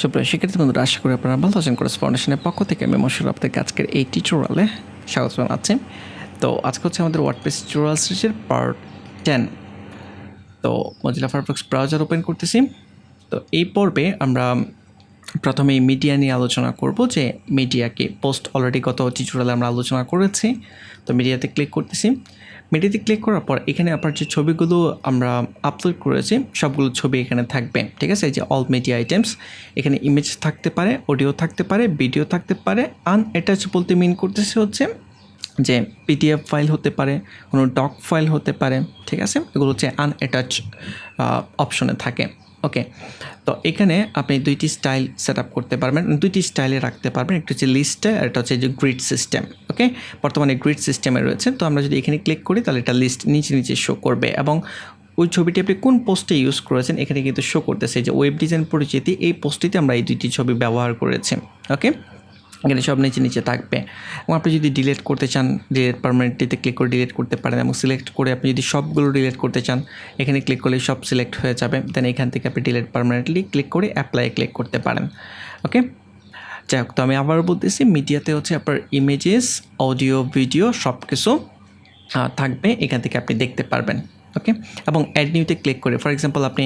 সুপ্রিয় শিক্ষার্থী বন্ধুরা, আশা করি আপনারা ভালো আছেন। কোর্স ফাউন্ডেশনের পক্ষ থেকে আমি মশুর আপনাকে আজকের এই টিউটোরিয়ালে স্বাগত জানাচ্ছি। তো আজকে হচ্ছে আমাদের ওয়ার্ডপ্রেস টিউটোরিয়াল সিরিজের পার্ট টেন তো মজিলা ফায়ারফক্স ব্রাউজার ওপেন করতেছি। তো এই পর্বে আমরা প্রথমে মিডিয়া নিয়ে আলোচনা করব যে মিডিয়াকে পোস্ট অলরেডি গত টিউটোরিয়ালে আমরা আলোচনা করেছি। তো মিডিয়াতে ক্লিক করতেছি। মিডিয়াতে ক্লিক করার পর এখানে আপনার যে ছবিগুলো আমরা আপলোড করেছি, সবগুলো ছবি এখানে থাকবে। ঠিক আছে? এই যে অল মিডিয়া আইটেমস এখানে ইমেজ থাকতে পারে অডিও থাকতে পারে ভিডিও থাকতে পারে। আনঅ্যাটাচ বলতে মিন করতেছে হচ্ছে যে পিডিএফ ফাইল হতে পারে, কোনো ডক ফাইল হতে পারে। ঠিক আছে? এগুলো হচ্ছে আনঅ্যাটাচ অপশনে থাকে। ওকে তো এখানে আপনি দুইটি স্টাইল সেট করতে পারবেন। দুইটি স্টাইলে রাখতে পারবেন। একটা হচ্ছে লিস্টে আর একটা হচ্ছে যে গ্রিড সিস্টেম ওকে বর্তমানে গ্রিড সিস্টেমে রয়েছে। তো আমরা যদি এখানে ক্লিক করি, তাহলে এটা লিস্ট নিচে নিচে শো করবে এবং ওই ছবিটি আপনি কোন পোস্টে ইউজ করেছেন, এখানে কিন্তু শো করতেছে যে ওয়েব ডিজাইন পরিচিতি এই পোস্টটিতে আমরা এই দুইটি ছবি ব্যবহার করেছি ওকে এখানে সব নিচে নিচে থাকবে। এবং আপনি যদি ডিলেট করতে চান ডিলেট পারমানেন্টলিতে ক্লিক করে ডিলেট করতে পারেন এবং সিলেক্ট করে আপনি যদি সবগুলো ডিলেট করতে চান, এখানে ক্লিক করলে সব সিলেক্ট হয়ে যাবে। দেন এখান থেকে আপনি ডিলেট পারমানেন্টলি ক্লিক করে অ্যাপ্লাই ক্লিক করতে পারেন। ওকে যাই হোক, তো আমি আবারও বলতেছি মিডিয়াতে হচ্ছে আপনার ইমেজেস অডিও ভিডিও সব কিছু থাকবে। এখান থেকে আপনি দেখতে পারবেন। ওকে এবং অ্যাড নিউতে ক্লিক করে ফর এক্সাম্পল আপনি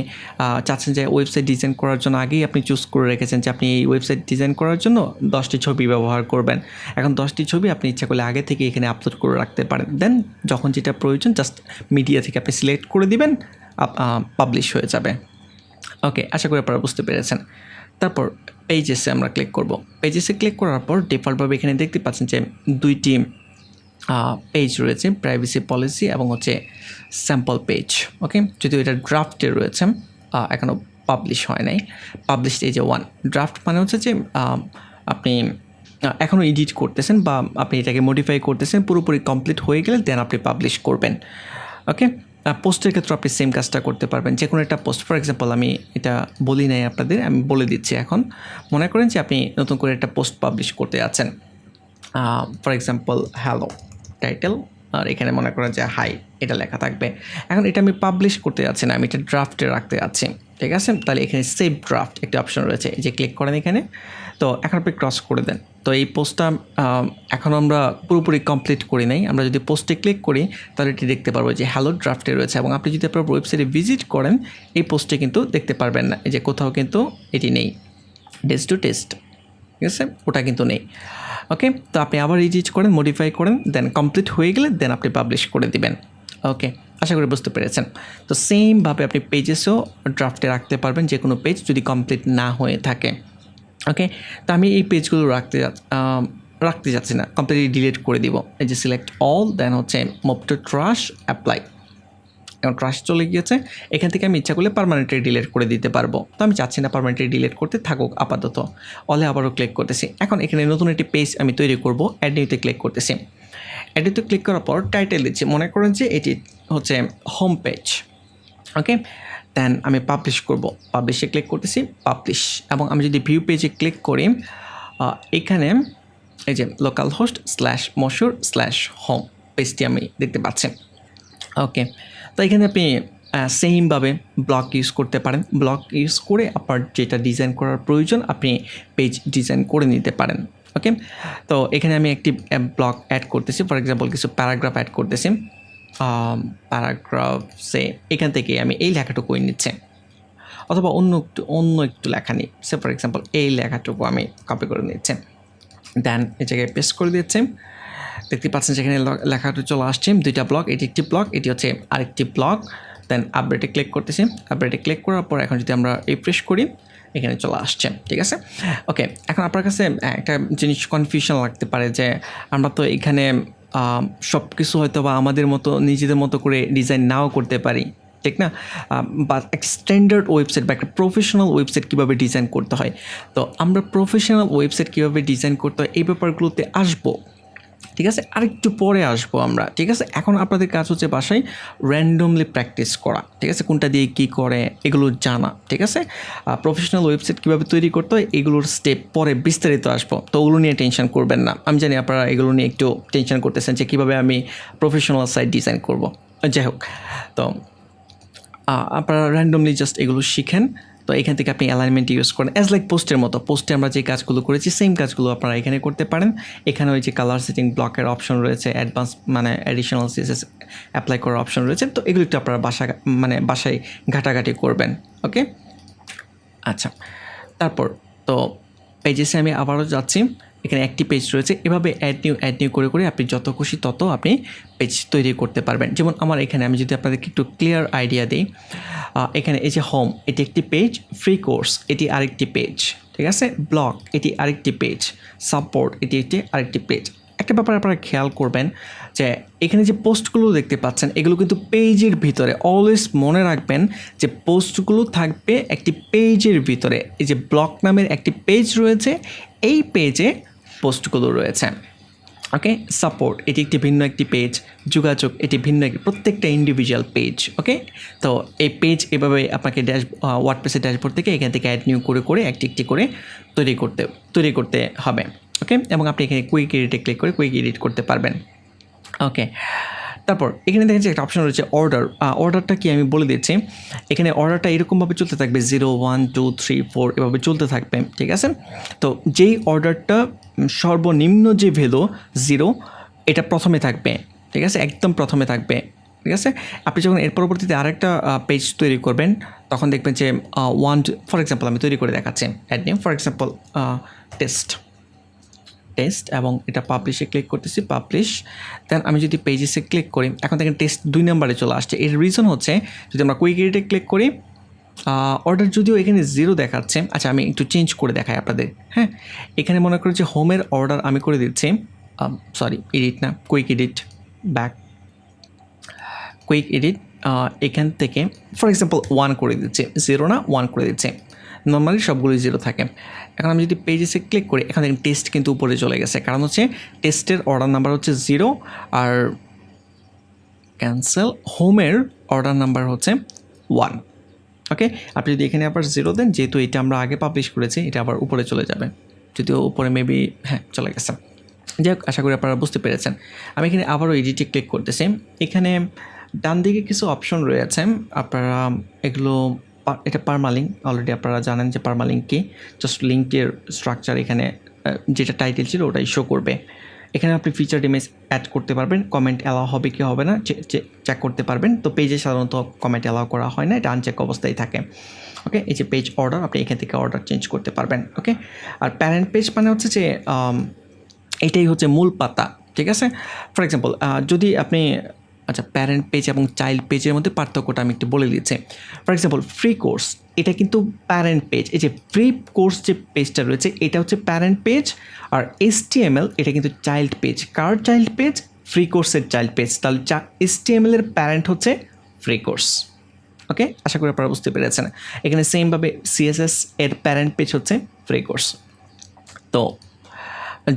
চাচ্ছেন যে ওয়েবসাইট ডিজাইন করার জন্য আগেই আপনি চুজ করে রেখেছেন যে আপনি এই ওয়েবসাইট ডিজাইন করার জন্য দশটি ছবি ব্যবহার করবেন। এখন দশটি ছবি আপনি ইচ্ছা করলে আগে থেকে এখানে আপলোড করে রাখতে পারেন। দেন যখন যেটা প্রয়োজন জাস্ট মিডিয়া থেকে আপনি সিলেক্ট করে দিবেন পাবলিশ হয়ে যাবে। ওকে আশা করি আপনারা বুঝতে পেরেছেন। তারপর পেজেসে আমরা ক্লিক করব। পেজেসে ক্লিক করার পর ডিফল্টভাবে এখানে দেখতে পাচ্ছেন যে দুইটি পেজ রয়েছে প্রাইভেসি পলিসি এবং হচ্ছে স্যাম্পল পেজ ওকে যদিও এটা ড্রাফটে রয়েছে এখনও পাবলিশ হয় নাই। পাবলিশ এই যে ওয়ান ড্রাফট মানে হচ্ছে যে আপনি এখনও এডিট করতেছেন বা আপনি এটাকে মডিফাই করতেছেন, পুরোপুরি কমপ্লিট হয়ে গেলে দেন আপনি পাবলিশ করবেন ওকে পোস্টের ক্ষেত্রে আপনি সেম কাজটা করতে পারবেন। যে কোনো একটা পোস্ট ফর এক্সাম্পল আমি এটা বলি নাই আপনাদের, আমি বলে দিচ্ছি এখন। মনে করেন যে আপনি নতুন করে একটা পোস্ট পাবলিশ করতে যাচ্ছেন। ফর এক্সাম্পল হ্যালো টাইটেল আর এখানে মনে করেন যে হাই, এটা লেখা থাকবে। এখন এটা আমি পাবলিশ করতে যাচ্ছি না, আমি এটা ড্রাফটে রাখতে যাচ্ছি, ঠিক আছে? তাহলে এখানে সেভ ড্রাফট একটা অপশন রয়েছে যে ক্লিক করেন এখানে। তো এখন আপনি ক্রস করে দেন। তো এই পোস্টটা এখন আমরা পুরোপুরি কমপ্লিট করি নাই। আমরা যদি পোস্টে ক্লিক করি, তাহলে এটি দেখতে পারব যে হ্যালো ড্রাফটে রয়েছে, এবং আপনি যদি আপনার ওয়েবসাইটে ভিজিট করেন, এই পোস্টে কিন্তু দেখতে পারবেন না। যে কোথাও কিন্তু এটি নেই। টেস্ট টু টেস্ট ঠিক আছে? ওটা কিন্তু নেই। ওকে তো আপনি আবার এডিট করেন মডিফাই করেন দেন কমপ্লিট হয়ে গেলে দেন আপনি পাবলিশ করে দিবেন। ওকে আশা করি বুঝতে পেরেছেন। তো সেমভাবে আপনি পেজেসও ড্রাফটে রাখতে পারবেন, যে কোনো পেজ যদি কমপ্লিট না হয়ে থাকে। ওকে তো আমি এই পেজগুলো রাখতে রাখতে যাচ্ছি না। কমপ্লিটলি ডিলিট করে দিব। এই যে সিলেক্ট অল দেন হচ্ছে মুভ টু ট্রাশ অ্যাপ্লাই এখন ট্রাশ চলে গিয়েছে, এখান থেকে আমি ইচ্ছা করলে পারমানেন্টলি ডিলেট করে দিতে পারব। তো আমি চাচ্ছি না পারমানেন্টলি ডিলেট করতে থাকুক আপাতত। অলে আবারও ক্লিক করতেছি। এখন এখানে নতুন একটি পেজ আমি তৈরি করব অ্যাড নিউতে ক্লিক করতেছি। অ্যাড নিউতে ক্লিক করার পর টাইটেল দিচ্ছি। মনে করেন যে এটি হচ্ছে হোম পেজ ওকে দেন আমি পাবলিশ করব। পাবলিশে ক্লিক করতেছি পাবলিশ এবং আমি যদি ভিউ পেজে ক্লিক করি এখানে এই যে local host slash Mosiur slash home পেজটি আমি দেখতে পাচ্ছি ওকে তো এখানে আপনি সেমভাবে ব্লক ইউজ করতে পারেন। ব্লক ইউজ করে আপনার যেটা ডিজাইন করার প্রয়োজন, আপনি পেজ ডিজাইন করে নিতে পারেন ওকে তো এখানে আমি একটি ব্লক অ্যাড করতেছি। ফর এক্সাম্পল কিছু প্যারাগ্রাফ অ্যাড করতেছি। প্যারাগ্রাফসে এখান থেকে আমি এই লেখাটুকু নিচ্ছে। অথবা অন্য একটু অন্য একটু লেখা নিই। সে ফর এক্সাম্পল এই লেখাটুকু আমি কপি করে নিচ্ছি। দেন এই জায়গায় পেস্ট করে দিচ্ছে। দেখতে পাচ্ছেন যেখানে ল- লেখাটা চলে আসছে। দুইটা ব্লক এটি একটি ব্লক এটি হচ্ছে আরেকটি ব্লক দেন আপডেটে ক্লিক করতেছি। আপডেটে ক্লিক করার পর এখন যদি আমরা রিফ্রেশ করি, এখানে চলে আসছে। ঠিক আছে? ওকে এখন আপনার কাছে একটা জিনিস কনফিউশন লাগতে পারে যে আমরা তো এখানে সব কিছু হয়তো বা আমাদের মতো, নিজেদের মতো করে ডিজাইন নাও করতে পারি। ঠিক না? বা একটা স্ট্যান্ডার্ড ওয়েবসাইট বা একটা প্রফেশনাল ওয়েবসাইট কীভাবে ডিজাইন করতে হয়? তো আমরা প্রফেশনাল ওয়েবসাইট কীভাবে ডিজাইন করতে হয়, এই ব্যাপারগুলোতে আসব। ঠিক আছে? আরেকটু পরে আসব আমরা, ঠিক আছে? এখন আপনাদের কাজ হচ্ছে বাসায় র্যান্ডমলি প্র্যাকটিস করা, ঠিক আছে? কোনটা দিয়ে কী করে এগুলো জানা, ঠিক আছে? প্রফেশনাল ওয়েবসাইট কীভাবে তৈরি করতে হয়, এগুলোর স্টেপ পরে বিস্তারিত আসব। তো ওগুলো নিয়ে টেনশন করবেন না। আমি জানি আপনারা এগুলো নিয়ে একটু টেনশন করতেছেন যে কীভাবে আমি প্রফেশনাল সাইট ডিজাইন করব। যাই হোক, তো আপনারা র্যান্ডমলি জাস্ট এগুলো শিখেন। তো এখান থেকে আপনি অ্যালাইনমেন্ট ইউজ করেন। অ্যাজ লাইক পোস্টের মতো। পোস্টে আমরা যে কাজগুলো করেছি সেম কাজগুলো আপনারা এখানে করতে পারেন। এখানে ওই যে কালার সেটিং ব্লকের অপশন রয়েছে অ্যাডভান্স মানে অ্যাডিশনাল সিএসএস অ্যাপ্লাই করার অপশন রয়েছে। তো এগুলো একটু আপনারা বাসা মানে বাসায় ঘাটাঘাটি করবেন ওকে আচ্ছা তারপর তো পেজেসে আমি আবারও যাচ্ছি। এখানে একটি পেজ রয়েছে। এভাবে অ্যাড নিউ অ্যাড নিউ করে করে আপনি যত খুশি তত আপনি পেজ তৈরি করতে পারবেন। যেমন আমার এখানে আমি যদি আপনাদেরকে একটু ক্লিয়ার আইডিয়া দিই এখানে এই যে হোম এটি একটি পেজ ফ্রি কোর্স এটি আরেকটি পেজ ঠিক আছে? ব্লগ এটি আরেকটি পেজ সাপোর্ট এটি একটি আরেকটি পেজ একটা ব্যাপার আপনারা খেয়াল করবেন যে এখানে যে পোস্টগুলো দেখতে পাচ্ছেন, এগুলো কিন্তু পেজের ভিতরে অলওয়েজ মনে রাখবেন যে পোস্টগুলো থাকবে একটি পেজের ভিতরে। এই যে ব্লক নামের একটি পেজ রয়েছে, এই পেজে পোস্টগুলো রয়েছে। ওকে সাপোর্ট এটি একটি ভিন্ন একটি পেজ যোগাযোগ, এটি ভিন্ন একটি প্রত্যেকটা ইন্ডিভিজুয়াল পেজ ওকে তো এই পেজ এভাবে আপনাকে ড্যাশ ওয়ার্ডপ্রেসের ড্যাশবোর্ড থেকে এখান থেকে অ্যাড নিউ করে করে একটি একটি করে তৈরি করতে তৈরি করতে হবে ওকে এবং আপনি এখানে কুইক এডিটে ক্লিক করে কুইক এডিট করতে পারবেন ওকে তারপর এখানে দেখেন যে একটা অপশন রয়েছে অর্ডার অর্ডারটা কি আমি বলে দিচ্ছি। এখানে অর্ডারটা এরকমভাবে চলতে থাকবে zero one two three four এভাবে চলতে থাকবে, ঠিক আছে? তো যেই অর্ডারটা সর্বনিম্ন যে ভ্যালু জিরো এটা প্রথমে থাকবে, ঠিক আছে? একদম প্রথমে থাকবে, ঠিক আছে? আপনি যখন এর পরবর্তীতে আরেকটা পেজ তৈরি করবেন, তখন দেখবেন যে ওয়ান ফর এক্সাম্পল আমি তৈরি করে দেখাচ্ছি add new for example test test এবং এটা পাবলিশে ক্লিক করতেছি পাবলিশ দেন আমি যদি পেজেসে ক্লিক করি, এখন দেখেন টেস্ট দুই নম্বরে চলে আসছে। এর রিজন হচ্ছে, যদি আমরা কুইক এডিটে ক্লিক করি অর্ডার যদিও এখানে জিরো দেখাচ্ছে আচ্ছা আমি একটু চেঞ্জ করে দেখাই আপনাদের হ্যাঁ? এখানে মনে করি যে হোমের অর্ডার আমি করে দিচ্ছি সরি এডিট না quick edit back quick edit এখান থেকে ফর এক্সাম্পল ওয়ান করে দিচ্ছে জিরো না ওয়ান করে দিচ্ছে। নর্মালি সবগুলোই জিরো থাকে। এখন আমি যদি পেজেসে ক্লিক করি, এখানে টেস্ট কিন্তু উপরে চলে গেছে। কারণ হচ্ছে টেস্টের অর্ডার নাম্বার হচ্ছে জিরো আর ক্যান্সেল হোমের অর্ডার নাম্বার হচ্ছে ওয়ান ওকে আপনি যদি এখানে আবার জিরো দেন, যেহেতু এটা আমরা আগে পাবলিশ করেছি, এটা আবার উপরে চলে যাবে। যদিও উপরে মেবি হ্যাঁ চলে গেছে। যাই হোক আশা করি আপনারা বুঝতে পেরেছেন। আমি এখানে আবারও এডিটে ক্লিক করতেছি। এখানে ডান দিকে কিছু অপশন রয়েছে। আপনারা এগুলো এটা পারমালিঙ্ক অলরেডি আপনারা জানেন যে পারমালিঙ্ক কি? জাস্ট লিঙ্কের স্ট্রাকচার এখানে যেটা টাইটেল ছিল ওটাই শো করবে। এখানে আপনি ফিচার ইমেজ অ্যাড করতে পারবেন কমেন্ট অ্যালাউ হবে কি হবে না চেক করতে পারবেন। তো পেজে সাধারণত কমেন্ট অ্যালাউ করা হয় না, এটা আনচেক অবস্থায় থাকে। ওকে এই যে পেজ অর্ডার আপনি এখান থেকে অর্ডার চেঞ্জ করতে পারবেন। ওকে আর প্যারেন্ট পেজ মানে হচ্ছে যে এটাই হচ্ছে মূল পাতা। ঠিক আছে? ফর এক্সাম্পল যদি আপনি আচ্ছা প্যারেন্ট পেজ এবং চাইল্ড পেজের মধ্যে পার্থক্যটা আমি একটু বলে দিচ্ছি। ফর এক্সাম্পল ফ্রি কোর্স এটা কিন্তু প্যারেন্ট পেজ এই যে ফ্রি কোর্স যে পেজটা রয়েছে, এটা হচ্ছে প্যারেন্ট পেজ আর এস এটা কিন্তু চাইল্ড পেজ কার চাইল্ড পেজ ফ্রি কোর্সের চাইল্ড পেজ তাহলে চা এস এর প্যারেন্ট হচ্ছে ফ্রি কোর্স ওকে আশা করি আপনারা বুঝতে পেরেছেন। এখানে সেমভাবে সিএসএস এর প্যারেন্ট পেজ হচ্ছে ফ্রি কোর্স তো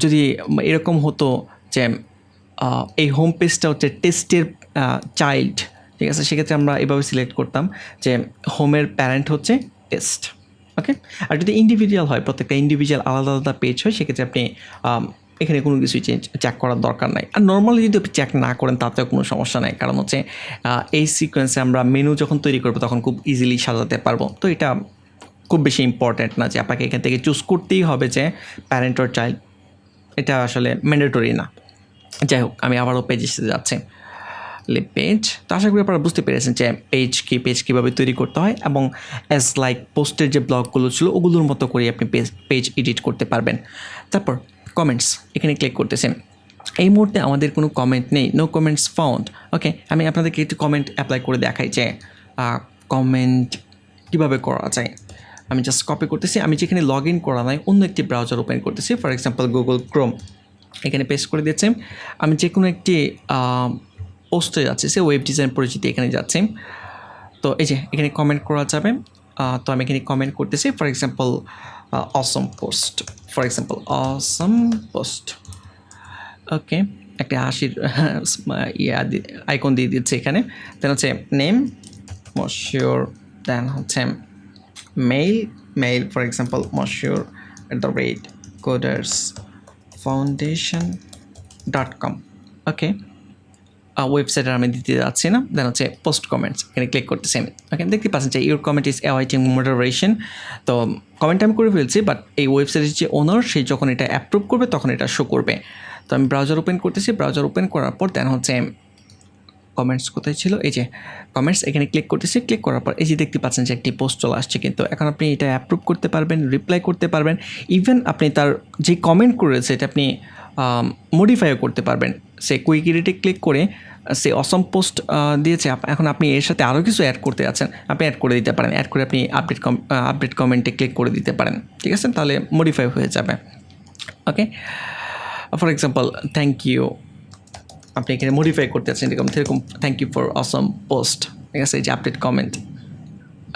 যদি এরকম হতো যে এই হোম পেজটা হচ্ছে টেস্টের চাইল্ড ঠিক আছে? সেক্ষেত্রে আমরা এভাবে সিলেক্ট করতাম যে হোমের প্যারেন্ট হচ্ছে টেস্ট ওকে আর যদি ইন্ডিভিজুয়াল হয়, প্রত্যেকটা ইন্ডিভিজুয়াল আলাদা আলাদা পেজ হয়, সেক্ষেত্রে আপনি এখানে কোনো কিছুই চেঞ্জ চেক করার দরকার নাই। আর নর্মালি যদি আপনি চেক না করেন, তাতেও কোনো সমস্যা নাই। কারণ হচ্ছে এই সিকোয়েন্সে আমরা মেনু যখন তৈরি করব, তখন খুব ইজিলি সাজাতে পারব। তো এটা খুব বেশি ইম্পর্ট্যান্ট না যে আপনাকে এখান থেকে চুজ করতেই হবে যে প্যারেন্ট ওর চাইল্ড এটা আসলে ম্যান্ডেটরি না। যাই হোক, আমি আবারও পেজে যাচ্ছি। পেজ তো আশা করি আপনারা বুঝতে পেরেছেন যে পেজ কি পেজ কীভাবে তৈরি করতে হয় এবং অ্যাজ লাইক পোস্টের যে ব্লগগুলো ছিল, ওগুলোর মতো করে আপনি পেজ পেজ এডিট করতে পারবেন। তারপর কমেন্টস এখানে ক্লিক করতেছেন এই মুহূর্তে আমাদের কোনো কমেন্ট নেই নো কমেন্টস ফাউন্ড ওকে আমি আপনাদেরকে একটু কমেন্ট অ্যাপ্লাই করে দেখাই যে কমেন্ট কীভাবে করা যায়। আমি জাস্ট কপি করতেছি। আমি যেখানে লগ ইন করা নাই, অন্য একটি ব্রাউজার ওপেন করতেছি। ফর এক্সাম্পল গুগল ক্রোম এখানে পেস্ট করে দিয়েছি। আমি যে কোনো একটি পোস্টে যাচ্ছি, সে ওয়েব ডিজাইন পরিচিতি এখানে যাচ্ছি। তো এই যে, এখানে কমেন্ট করা যাবে। তো আমি এখানে কমেন্ট করতেছি for example awesome post for example awesome post okay একটা হাসির ইয়া আইকন দিয়ে দিচ্ছে এখানে। দেন হচ্ছে নেম মশিওর দেন হচ্ছে mail mail for example Mosiur at the rate coders com okay ওয়েবসাইটে আমি দিতে যাচ্ছি না। দেন হচ্ছে পোস্ট কমেন্টস এখানে ক্লিক করতেছি ওকে দেখতে পাচ্ছেন যে your comment is awaiting moderation তো কমেন্ট আমি করে ফেলছি বাট এই ওয়েবসাইটের যে ওনার সে যখন এটা অ্যাপ্রুভ করবে, তখন এটা শো করবে। তো আমি ব্রাউজার ওপেন করতেছি। ব্রাউজার ওপেন করার পর দেন হচ্ছে কমেন্টস কোথায় ছিল? এই যে কমেন্টস এখানে ক্লিক করতেছি ক্লিক করার পর এই যে দেখতে পাচ্ছেন যে একটি পোস্ট চলে আসছে কিন্তু এখন আপনি এটা অ্যাপ্রুভ করতে পারবেন রিপ্লাই করতে পারবেন ইভেন আপনি তার যে কমেন্ট করেছে এটা আপনি মডিফাইও করতে পারবেন। সে কুইক এডিটে ক্লিক করে সে অসম পোস্ট দিয়েছে এখন আপনি এর সাথে আরও কিছু অ্যাড করতে আছেন আপনি অ্যাড করে দিতে পারেন অ্যাড করে আপনি আপডেট কম আপডেট কমেন্টে ক্লিক করে দিতে পারেন, ঠিক আছে? তাহলে মডিফাই হয়ে যাবে okay for example thank you আপনি এখানে মডিফাই করতে চাচ্ছেন এরকম এরকম thank you for awesome post ঠিক আছে? এই যে আপডেট কমেন্ট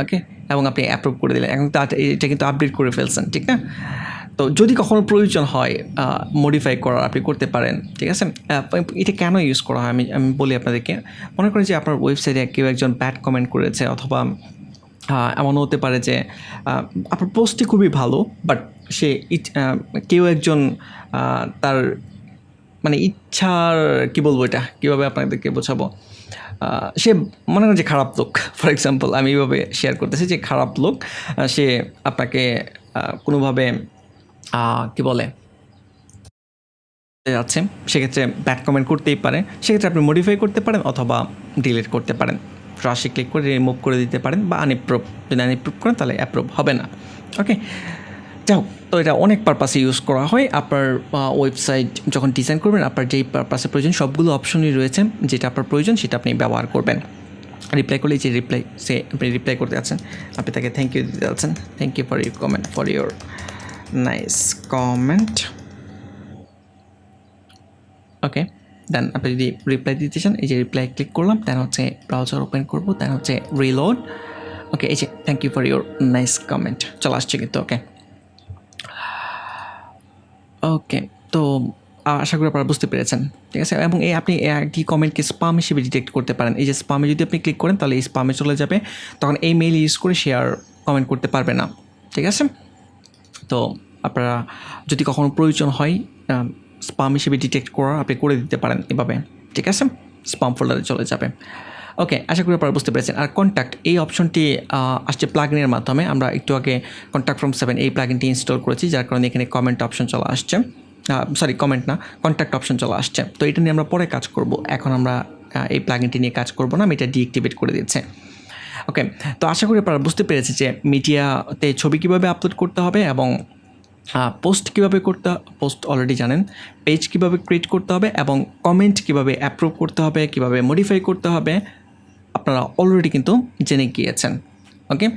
ওকে এবং আপনি অ্যাপ্রুভ করে দিলেন। এখন এটা কিন্তু আপডেট করে ফেলছেন ঠিক না? তো যদি কখনো প্রয়োজন হয় মডিফাই করার আপনি করতে পারেন ঠিক আছে? এটা কেন ইউজ করা হয়? আমি আমি বলি আপনাদেরকে। মনে করেন যে আপনার ওয়েবসাইটে কেউ একজন ব্যাড কমেন্ট করেছে অথবা আহ, এমনও হতে পারে যে আপনার পোস্টটি খুবই ভালো বাট সে কেউ একজন তার মানে ইচ্ছার, কি বলব এটা? কীভাবে আপনাদেরকে বোঝাবো? সে মনে করেন যে খারাপ লোক ফর এক্সাম্পল আমি এইভাবে শেয়ার করতেছি যে খারাপ লোক সে আপনাকে কোনোভাবে কি বলে যাচ্ছে সেক্ষেত্রে ব্যাড কমেন্ট করতেই পারে। সেক্ষেত্রে আপনি মডিফাই করতে পারেন অথবা ডিলিট করতে পারেন। রাশি ক্লিক করে রিমুভ করে দিতে পারেন বা আনএপ্রুভ যদি আনএপ্রুভ করেন তাহলে অ্যাপ্রুভ হবে না। ওকে যাও তো এটা অনেক পারপাসে ইউজ করা হয়। আপনার ওয়েবসাইট যখন ডিজাইন করবেন, আপনার যেই পারপাসে প্রয়োজন, সবগুলো অপশনই রয়েছে। যেটা আপনার প্রয়োজন, সেটা আপনি ব্যবহার করবেন। রিপ্লাই করলে যে রিপ্লাই সে আপনি রিপ্লাই করতে যাচ্ছেন, আপনি তাকে থ্যাংক ইউ দিতে যাচ্ছেন। Thank you for your comment for your nice comment okay then আপনি যদি রিপ্লাই দিতে চান, এই যে রিপ্লাই ক্লিক করলাম দেন হচ্ছে ব্রাউজার ওপেন করব দেন হচ্ছে রিলোড ওকে এই যে thank you for your nice comment চলে আসছে কিন্তু ওকে ওকে তো আশা করি আপনারা বুঝতে পেরেছেন। ঠিক আছে? এবং এই আপনি একই কমেন্টকে স্পাম হিসেবে ডিটেক্ট করতে পারেন। এই যে স্পামে যদি আপনি ক্লিক করেন, তাহলে এই স্পামে চলে যাবে। তখন এই মেইল ইউজ করে শেয়ার কমেন্ট করতে পারবে না। ঠিক আছে? তো, আপনারা যদি কখনো প্রয়োজন হয় স্পাম হিসেবে ডিটেক্ট করার আপনি করে দিতে পারেন এভাবে। ঠিক আছে? স্পাম ফোল্ডারে চলে যাবে। ওকে আশা করি আপনারা বুঝতে পেরেছেন। আর কন্ট্যাক্ট এই অপশনটি আসছে প্লাগিনের মাধ্যমে। আমরা একটু আগে কন্ট্যাক্ট ফ্রম সেভেন এই প্লাগিনটি ইনস্টল করেছি, যার কারণে এখানে কমেন্ট অপশন চলে আসছে। সরি কমেন্ট না কন্ট্যাক্ট অপশন চলে আসছে। তো এটা নিয়ে আমরা পরে কাজ করব। এখন আমরা এই প্লাগিনটি নিয়ে কাজ করব না আমি এটা ডিঅ্যাক্টিভেট করে দিচ্ছে ওকে তো আশা করি আপনারা বুঝতে পেরেছি যে মিডিয়াতে ছবি কীভাবে আপলোড করতে হবে এবং পোস্ট কীভাবে করতে পোস্ট অলরেডি জানেন পেজ কীভাবে ক্রিয়েট করতে হবে এবং কমেন্ট কীভাবে অ্যাপ্রুভ করতে হবে, কীভাবে মডিফাই করতে হবে আপনারা অলরেডি কিন্তু জেনে গিয়েছেন ওকে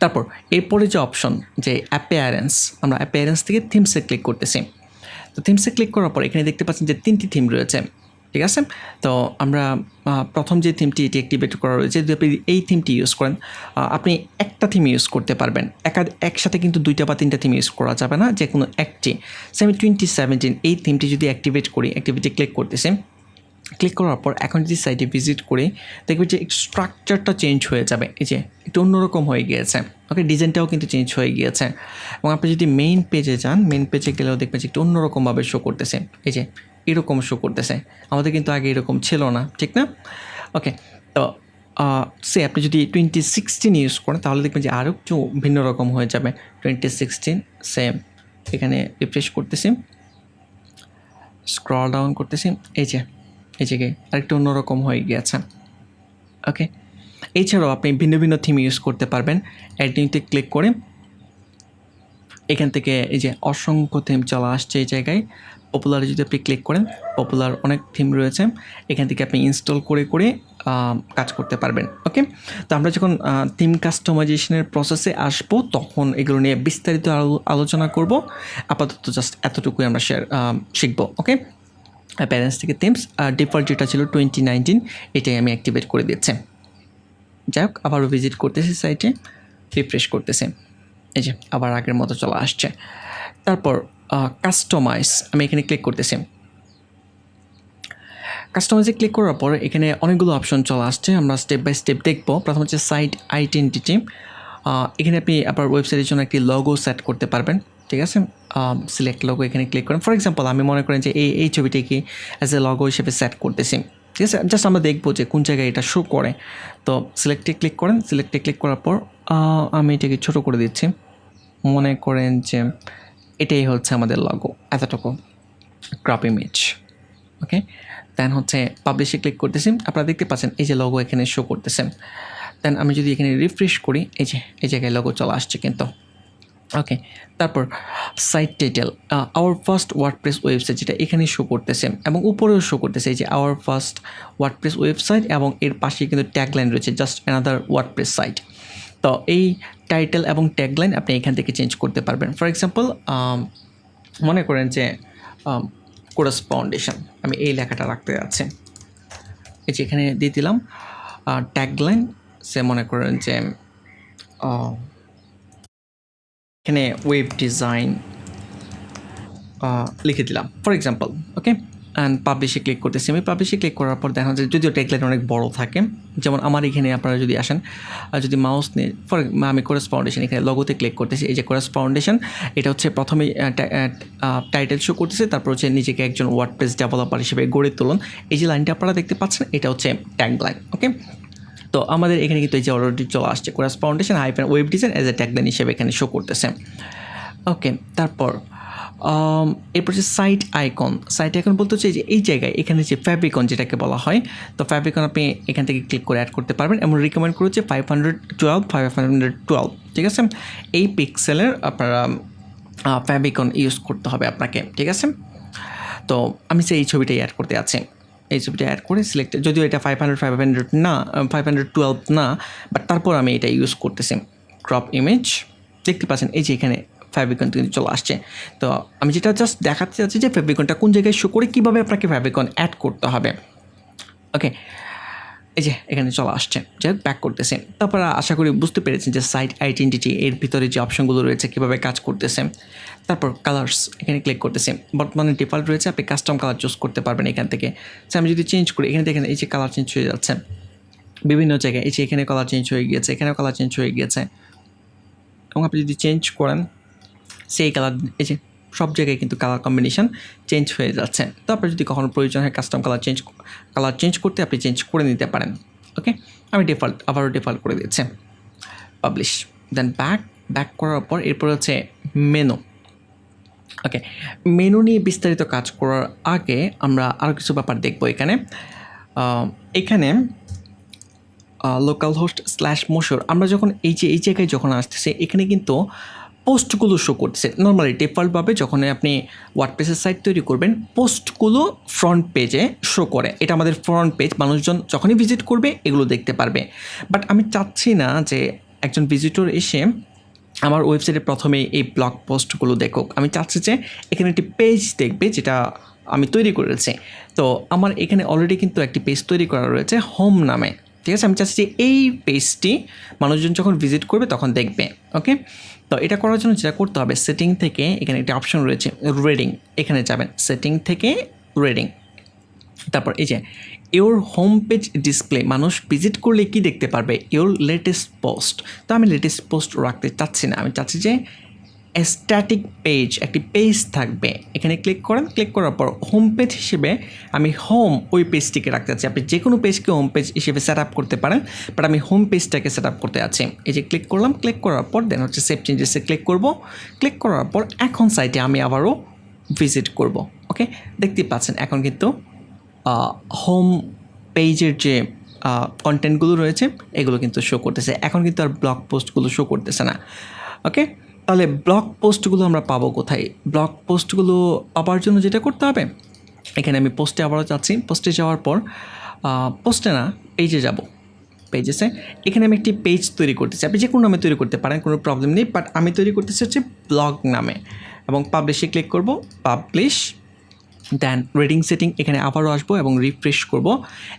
তারপর, এরপরে যে অপশন যে অ্যাপেয়ারেন্স আমরা অ্যাপেয়ারেন্স থেকে থিমসে ক্লিক করতেছি। তো থিমসে ক্লিক করার পর এখানে দেখতে পাচ্ছেন যে তিনটি থিম রয়েছে, ঠিক আছে? তো আমরা প্রথম যে থিমটি এটি অ্যাক্টিভেট করা রয়েছে, যদি আপনি এই থিমটি ইউজ করেন আপনি একটা থিম ইউজ করতে পারবেন। একা, একসাথে কিন্তু দুইটা বা তিনটা থিম ইউজ করা যাবে না যে কোনো একটি সেভেন টোয়েন্টি সেভেন্টিন এই থিমটি যদি অ্যাক্টিভেট করি অ্যাক্টিভিটি ক্লিক করতেছি ক্লিক করার পর এখন যদি সাইটে ভিজিট করি, দেখবে যে স্ট্রাকচারটা চেঞ্জ হয়ে যাবে। এই যে একটু অন্যরকম হয়ে গিয়েছে। ওকে ডিজাইনটাও কিন্তু চেঞ্জ হয়ে গিয়েছে। এবং আপনি যদি মেইন পেজে যান মেইন পেজে গেলেও দেখবেন যে একটু অন্যরকমভাবে শো করতেছে। এই যে এরকম শো করতেছে। আমাদের কিন্তু আগে এরকম ছিল না, ঠিক না? ওকে তো সে আপনি যদি টোয়েন্টি সিক্সটিন ইউজ করেন, তাহলে দেখবেন যে আরও একটু ভিন্ন রকম হয়ে যাবে। টোয়েন্টি সিক্সটিন সেম এখানে রিফ্রেশ করতেছি। স্ক্রল ডাউন করতেছি। এই যে এই জায়গায় আরেকটু অন্যরকম হয়ে গিয়েছে। ওকে এছাড়াও আপনি ভিন্ন ভিন্ন থিম ইউজ করতে পারবেন। অ্যাডিংতে ক্লিক করে এখান থেকে এই যে অসংখ্য থিম চলে আসছে এই জায়গায়। পপুলারে যদি আপনি ক্লিক করেন পপুলার অনেক থিম রয়েছে। এখান থেকে আপনি ইনস্টল করে করে কাজ করতে পারবেন। ওকে তো আমরা যখন থিম কাস্টমাইজেশনের প্রসেসে আসব, তখন এগুলো নিয়ে বিস্তারিত আলো- আলোচনা করব। আপাতত জাস্ট এতটুকুই আমরা শেয়ার শিখব। ওকে প্যারেন্টস থেকে থিমস আর ডিফল্ট যেটা ছিল টোয়েন্টি নাইনটিন এটাই আমি অ্যাক্টিভেট করে দিচ্ছি যাই হোক, আবারও ভিজিট করতেছি সাইটে রিফ্রেশ করতেছে। এই যে, আবার আগের মতো চলে আসছে। তারপর কাস্টমাইজ আমি এখানে ক্লিক করতেছি। কাস্টমাইজে ক্লিক করার পর এখানে অনেকগুলো অপশন চলে আসছে। আমরা স্টেপ বাই স্টেপ দেখব। প্রথম হচ্ছে সাইট আইডেন্টিটি এখানে আপনি আপনার ওয়েবসাইটের জন্য একটি লগো সেট করতে পারবেন। ঠিক আছে? সিলেক্ট লগো এখানে ক্লিক করেন। ফর এক্সাম্পল আমি মনে করেন যে এই এই ছবিটাকে অ্যাজ এ লগো হিসেবে সেট করতেছি। ঠিক আছে? জাস্ট আমরা দেখব যে কোন জায়গায় এটা শো করে। তো সিলেক্টে ক্লিক করেন। সিলেক্টে ক্লিক করার পর আমি এটাকে ছোট করে দিচ্ছি। মনে করেন যে এটাই হচ্ছে আমাদের লগো এতটুকু ক্রপ ইমেজ ওকে দেন হচ্ছে পাবলিশে ক্লিক করতেছি। আপনারা দেখতে পাচ্ছেন এই যে লগো এখানে শো করতেছেন দেন আমি যদি এখানে রিফ্রেশ করি, এই যে, এই জায়গায় লগো চলে আসছে কিন্তু। ওকে তারপর site title our first WordPress website যেটা এখানে শো করতেছে এবং উপরেও শো করতেছে এই যে আওয়ার ফার্স্ট ওয়ার্ডপ্রেস ওয়েবসাইট এবং এর পাশে কিন্তু ট্যাগলাইন রয়েছে জাস্ট অ্যানাদার ওয়ার্ডপ্রেস সাইট তো এই টাইটেল এবং ট্যাগলাইন আপনি এখান থেকে চেঞ্জ করতে পারবেন। ফর এক্সাম্পল মনে করেন যে কোরাস ফাউন্ডেশন আমি এই লেখাটা রাখতে যাচ্ছি। এই যে এখানে দিয়ে দিলাম ট্যাগলাইন সে মনে করেন যে এখানে ওয়েব ডিজাইন লিখে দিলাম ফর এক্সাম্পল ওকে অ্যান্ড পাবলিশে ক্লিক করতেছি আমি। পাবলিশে ক্লিক করার পর দেখা যায় যদিও ট্যাগলাইন অনেক বড় থাকে, যেমন আমার এখানে আপনারা যদি আসেন আর যদি মাউস নিয়ে ফর আমি কোরাস ফাউন্ডেশন এখানে লগোতে ক্লিক করতেছি, এই যে কোরাস ফাউন্ডেশন এটা হচ্ছে প্রথমে টাইটেল শো করতেছে, তারপর হচ্ছে নিজেকে একজন ওয়ার্ড ওয়ার্ডপ্রেস ডেভেলপার হিসেবে গড়ে তুলুন। এই যে লাইনটা আপনারা দেখতে পাচ্ছেন, এটা হচ্ছে ট্যাগলাইন ওকে তো আমাদের এখানে কিন্তু এই যে অলরেডি চলে আসছে Chorus Foundation hyphen web design as a tagline হিসেবে এখানে শো করতেছে। ওকে, তারপর এরপর যে সাইট আইকন সাইট আইকন বলতে হচ্ছে যে, এই জায়গায় এখানে যে ফ্যাব্রিকন যেটাকে বলা হয়, তো ফ্যাব্রিকন আপনি এখান থেকে ক্লিক করে অ্যাড করতে পারবেন এবং রিকমেন্ড করে হচ্ছে five hundred twelve five hundred twelve ঠিক আছে? এই পিক্সেলের আপনারা ফ্যাব্রিকন ইউজ করতে হবে আপনাকে, ঠিক আছে? তো আমি যে এই ছবিটাই অ্যাড করতে আছি এই ছবিটা অ্যাড করে সিলেক্ট যদিও এটা ফাইভ হান্ড্রেড ফাইভ হান্ড্রেড না ফাইভ হান্ড্রেড টুয়েলভ না বাট তারপর আমি এটা ইউজ করতেছি। ক্রপ ইমেজ দেখতে পাচ্ছেন, এই যে এখানে ফ্যাব্রিকন কিন্তু চলে আসছে। তো আমি যেটা জাস্ট দেখাতে চাচ্ছি যে ফ্যাব্রিকনটা কোন জায়গায় শো করে কীভাবে আপনাকে ফ্যাব্রিকন অ্যাড করতে হবে। ওকে এই যে, এখানে চলে আসছে। যে ব্যাক করতেছে। তারপর আশা করি বুঝতে পেরেছেন যে সাইট আইডেন্টিটি এর ভিতরে যে অপশনগুলো রয়েছে, কীভাবে কাজ করতেছে। তারপর কালার্স এখানে ক্লিক করতেছে। বর্তমানে ডিফল্ট রয়েছে, আপনি কাস্টম কালার চুজ করতে পারবেন এখান থেকে। সে আমি যদি চেঞ্জ করি, এখানে দেখেন এই যে কালার চেঞ্জ হয়ে যাচ্ছে। বিভিন্ন জায়গায়, এই যে এখানে কালার চেঞ্জ হয়ে গিয়েছে, এখানেও কালার চেঞ্জ হয়ে গিয়েছে। এবং আপনি যদি চেঞ্জ করেন, সেই কালার এই যে সব জায়গায় কিন্তু কালার কম্বিনেশান চেঞ্জ হয়ে যাচ্ছে। তারপরে যদি কখনো প্রয়োজন হয় custom colour change colour change করতে আপনি চেঞ্জ করে নিতে পারেন। ওকে আমি ডিফল্ট আবারও ডিফল্ট করে দিচ্ছি পাবলিশ দেন ব্যাক ব্যাক করার পর এরপর হচ্ছে মেনু ওকে মেনু নিয়ে বিস্তারিত কাজ করার আগে আমরা আরও কিছু ব্যাপার দেখব এখানে। এখানে লোকাল হোস্ট স্ল্যাশ মোশোর, আমরা যখন এই যে, এই জায়গায় যখন আসতেছে, এখানে কিন্তু পোস্টগুলো শো করতেছে। নর্মালি ডিফল্টভাবে যখন আপনি ওয়ার্ডপ্রেসের সাইট তৈরি করবেন, পোস্টগুলো ফ্রন্ট পেজে শো করে। এটা আমাদের ফ্রন্ট পেজ মানুষজন যখনই ভিজিট করবে, এগুলো দেখতে পারবে। বাট আমি চাচ্ছি না যে একজন ভিজিটর এসে আমার ওয়েবসাইটে প্রথমে এই ব্লগ পোস্টগুলো দেখুক। আমি চাচ্ছি যে এখানে একটি পেজ দেখবে, যেটা আমি তৈরি করেছি। তো আমার এখানে অলরেডি কিন্তু একটি পেজ তৈরি করা রয়েছে হোম নামে। ঠিক আছে? আমি চাচ্ছি যে এই পেজটি মানুষজন যখন ভিজিট করবে, তখন দেখবে। ওকে তো এটা করার জন্য যেটা করতে হবে সেটিং থেকে এখানে একটি অপশন রয়েছে রেডিং এখানে যাবেন সেটিং থেকে রেডিং তারপর এই যে ইওর হোম পেজ ডিসপ্লে মানুষ ভিজিট করলে কি দেখতে পারবে? ইওর লেটেস্ট পোস্ট তো আমি লেটেস্ট পোস্ট রাখতে চাচ্ছি না। আমি চাচ্ছি যে স্ট্যাটিক পেজ একটি পেজ থাকবে। এখানে ক্লিক করেন ক্লিক করার পর হোম পেজ হিসেবে আমি হোম ওই পেজটিকে রাখতে চাচ্ছি। আপনি যে কোনো পেজকে হোম পেজ হিসেবে সেট আপ করতে পারেন বাট আমি হোম পেজটাকে সেট আপ করতে আছি এই যে ক্লিক করলাম ক্লিক করার পর দেন হচ্ছে সেভ চেঞ্জেসে ক্লিক করব। ক্লিক করার পর এখন সাইটে আমি আবারও ভিজিট করব ওকে দেখতে পাচ্ছেন এখন কিন্তু হোম পেজের যে কন্টেন্টগুলো রয়েছে, এগুলো কিন্তু শো করতেছে। এখন কিন্তু আর ব্লগ পোস্টগুলো শো করতেছে না ওকে তাহলে ব্লগ পোস্টগুলো আমরা পাবো কোথায়? ব্লগ পোস্টগুলো পাওয়ার জন্য যেটা করতে হবে, এখানে আমি পোস্টে আবারও যাচ্ছি। পোস্টে যাওয়ার পর পোস্টে না পেজে যাব। পেজেসে এখানে আমি একটি পেজ তৈরি করতেছি। আপনি যে কোনো নামে তৈরি করতে পারেন, কোনো প্রবলেম নেই বাট আমি তৈরি করতেছি হচ্ছে ব্লগ নামে। এবং পাবলিশে ক্লিক করব পাবলিশ দেন রেডিং সেটিং এখানে আবারও আসব এবং রিফ্রেশ করব।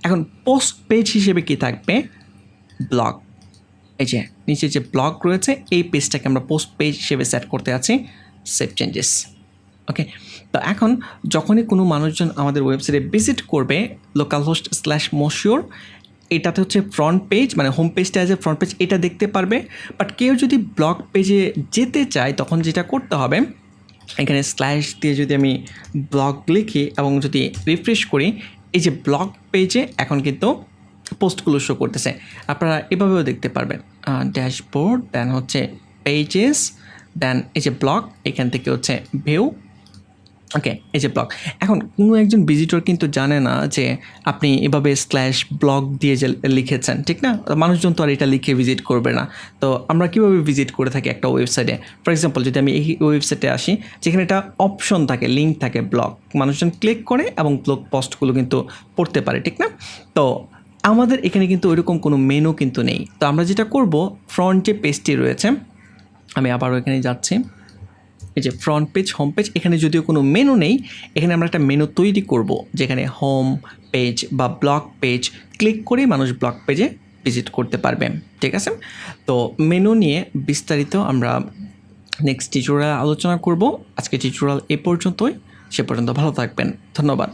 এখন পোস্ট পেজ হিসেবে কি থাকবে? ব্লগ এই যে নিচে যে ব্লগ রয়েছে, এই পেজটাকে আমরা পোস্ট পেজ হিসেবে সেট করতে আছি সেভ চেঞ্জেস ওকে তো এখন যখনই কোনো মানুষজন আমাদের ওয়েবসাইটে ভিজিট করবে লোকাল হোস্ট স্ল্যাশ মশিওর এটাতে হচ্ছে ফ্রন্ট পেজ মানে হোম পেজটা এ ফ্রন্ট পেজ এটা দেখতে পারবে। বাট কেউ যদি ব্লগ পেজে যেতে চায়, তখন যেটা করতে হবে, এখানে স্ল্যাশ দিয়ে যদি আমি ব্লগ লিখি এবং যদি রিফ্রেশ করি, এই যে ব্লগ পেজে এখন কিন্তু পোস্টগুলো শো করতেছে। আপনারা এভাবেও দেখতে পারবেন। ড্যাশবোর্ড দেন হচ্ছে পেজেস দেন এই যে ব্লক এখান থেকে হচ্ছে ভিউ ওকে এই যে ব্লগ এখন কোনো একজন ভিজিটর কিন্তু জানে না যে আপনি এভাবে স্ল্যাশ ব্লগ দিয়ে যে লিখেছেন, ঠিক না? মানুষজন তো আর এটা লিখে ভিজিট করবে না। তো আমরা কীভাবে ভিজিট করে থাকি একটা ওয়েবসাইটে ফর এক্সাম্পল যদি আমি এই ওয়েবসাইটে আসি, যেখানে একটা অপশন থাকে লিঙ্ক থাকে ব্লগ মানুষজন ক্লিক করে এবং ব্লগ পোস্টগুলো কিন্তু পড়তে পারে, ঠিক না? তো আমাদের এখানে কিন্তু ওইরকম কোনো মেনু কিন্তু নেই। তো আমরা যেটা করব ফ্রন্টে পেজটি রয়েছে। আমি আবারও এখানে যাচ্ছি। এই যে ফ্রন্ট পেজ হোম পেজ এখানে যদিও কোনো মেনু নেই, এখানে আমরা একটা মেনু তৈরি করব, যেখানে হোম পেজ বা ব্লক পেজ ক্লিক করে মানুষ ব্লক পেজে ভিজিট করতে পারবে। ঠিক আছে? তো মেনু নিয়ে বিস্তারিত আমরা নেক্সট টিচুরাল আলোচনা করব। আজকে টিচুরাল এ পর্যন্তই। সে পর্যন্ত ভালো থাকবেন। ধন্যবাদ।